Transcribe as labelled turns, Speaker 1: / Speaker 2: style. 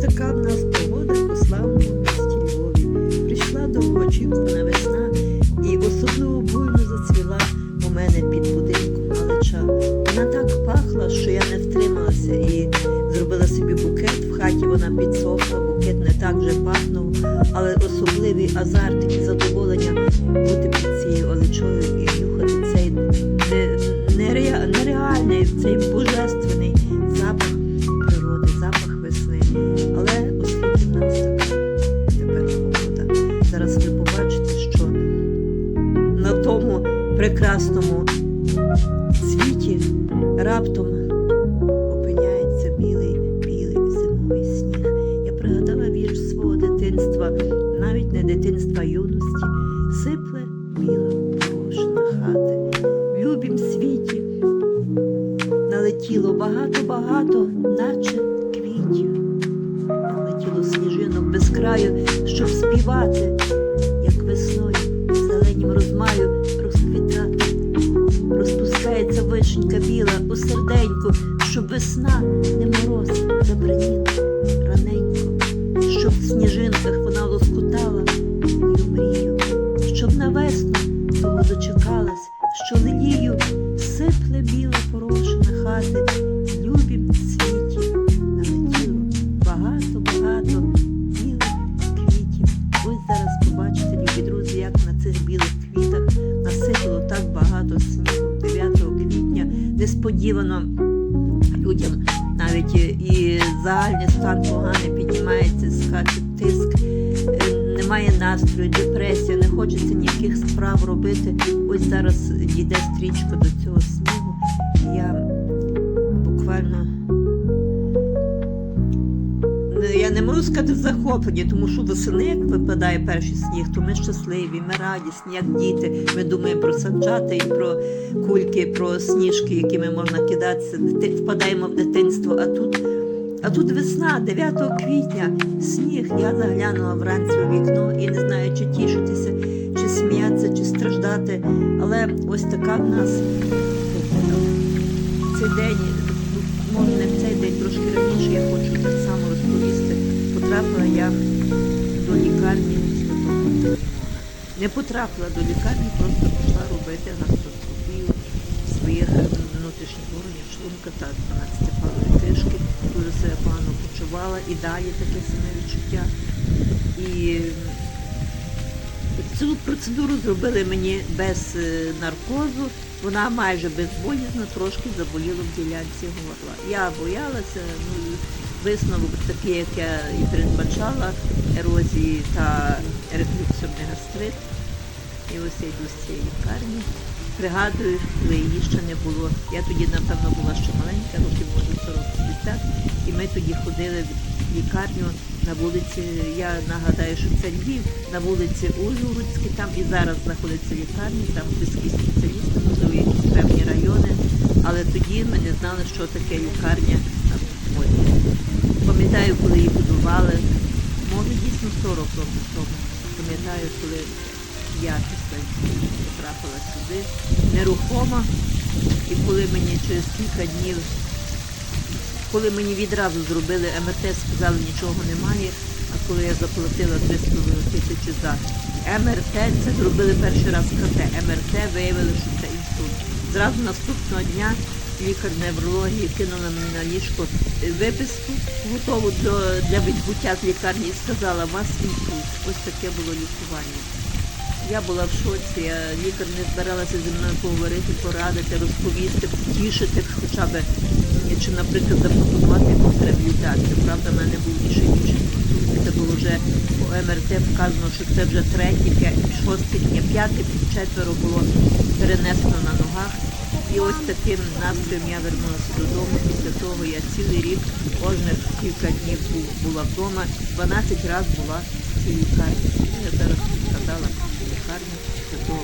Speaker 1: така в нас погода у славному місті Львові. Прийшла довгоочікувана весна і особливо буйно зацвіла у мене під будинком малича. Вона так пахла, що я не втрималася і зробила собі букет. В хаті вона підсохла, букет не так вже пахнув, але особливий азарт і задоволення бути під цією оличою прекрасному світі раптом опиняється білий, білий зимовий сніг. Я пригадала вірш свого дитинства, навіть не дитинства юності, сипле біла порошена хати. В любім світі налетіло багато-багато, наче квітів. Налетіло сніжинок без краю, щоб співати, як весною зеленім розмаю вишенька біла у серденьку, щоб весна не мороз забраніла раненько, щоб в сніжинках вона лоскутала мою мрію, щоб на весну того дочекалась, що лилію сипле біла порошена Несподівано людям навіть і загальний стан поганий піднімається з тиск, е, немає настрою, депресія, не хочеться ніяких справ робити. Ось зараз дійде стрічка до цього снігу. Я буквально я не можу сказати захоплені, тому що восени, як випадає перший сніг, то ми щасливі, ми радісні, як діти. Ми думаємо про санчата і про кульки, про сніжки, якими можна кидатися. Впадаємо в дитинство. А тут, а тут весна, 9 квітня, сніг. Я заглянула вранці у вікно і не знаю, чи тішитися, чи сміятися, чи страждати. Але ось така в нас. Цей день, ну, трошки раніше я хочу так само розповісти. Потрапила я до лікарні Святого Не потрапила до лікарні, просто пішла робити гастроскопію своїх внутрішніх органів шлунка та 12 палої кришки. Дуже себе погано почувала і далі таке саме відчуття. І Цю процедуру зробили мені без е, наркозу. Вона майже безболізна, трошки заболіла в ділянці горла. Я боялася, ну висновок такий, як я і передбачала, ерозії та рефлюксорний гастрит. І ось я йду з цієї лікарні. Пригадую, коли її ще не було. Я тоді, напевно, була ще маленька, років може 40-50, і ми тоді ходили лікарню на вулиці, я нагадаю, що це Львів, на вулиці Ужгородській, там і зараз знаходиться лікарня, там близькі спеціалісти, можливо, якісь певні райони. Але тоді ми не знали, що таке лікарня Подолі. Пам'ятаю, коли її будували, може дійсно 40 років тому. Пам'ятаю, коли я після потрапила сюди, нерухома, і коли мені через кілька днів коли мені відразу зробили МРТ, сказали, нічого немає, а коли я заплатила 3,5 тисячі за МРТ, це зробили перший раз КТ. МРТ виявили, що це інсульт. Зразу наступного дня лікар неврології кинула мені на ліжко виписку, готову до, для відбуття з лікарні і сказала, у вас інсульт. Ось таке було лікування. Я була в шоці, я лікар не збиралася зі мною поговорити, порадити, розповісти, втішити хоча б, м, чи, наприклад, запропонувати якусь реабілітацію. Правда, в мене був більше інший інсульт. Це було вже по МРТ вказано, що це вже третій, п'ять, шостий, ні, п'ятий, четверо було перенесено на ногах. І ось таким настроєм я вернулася додому. Після того я цілий рік, кожних кілька днів бу- була вдома, 12 разів була в цій лікарні. Я зараз згадала лікарню Святого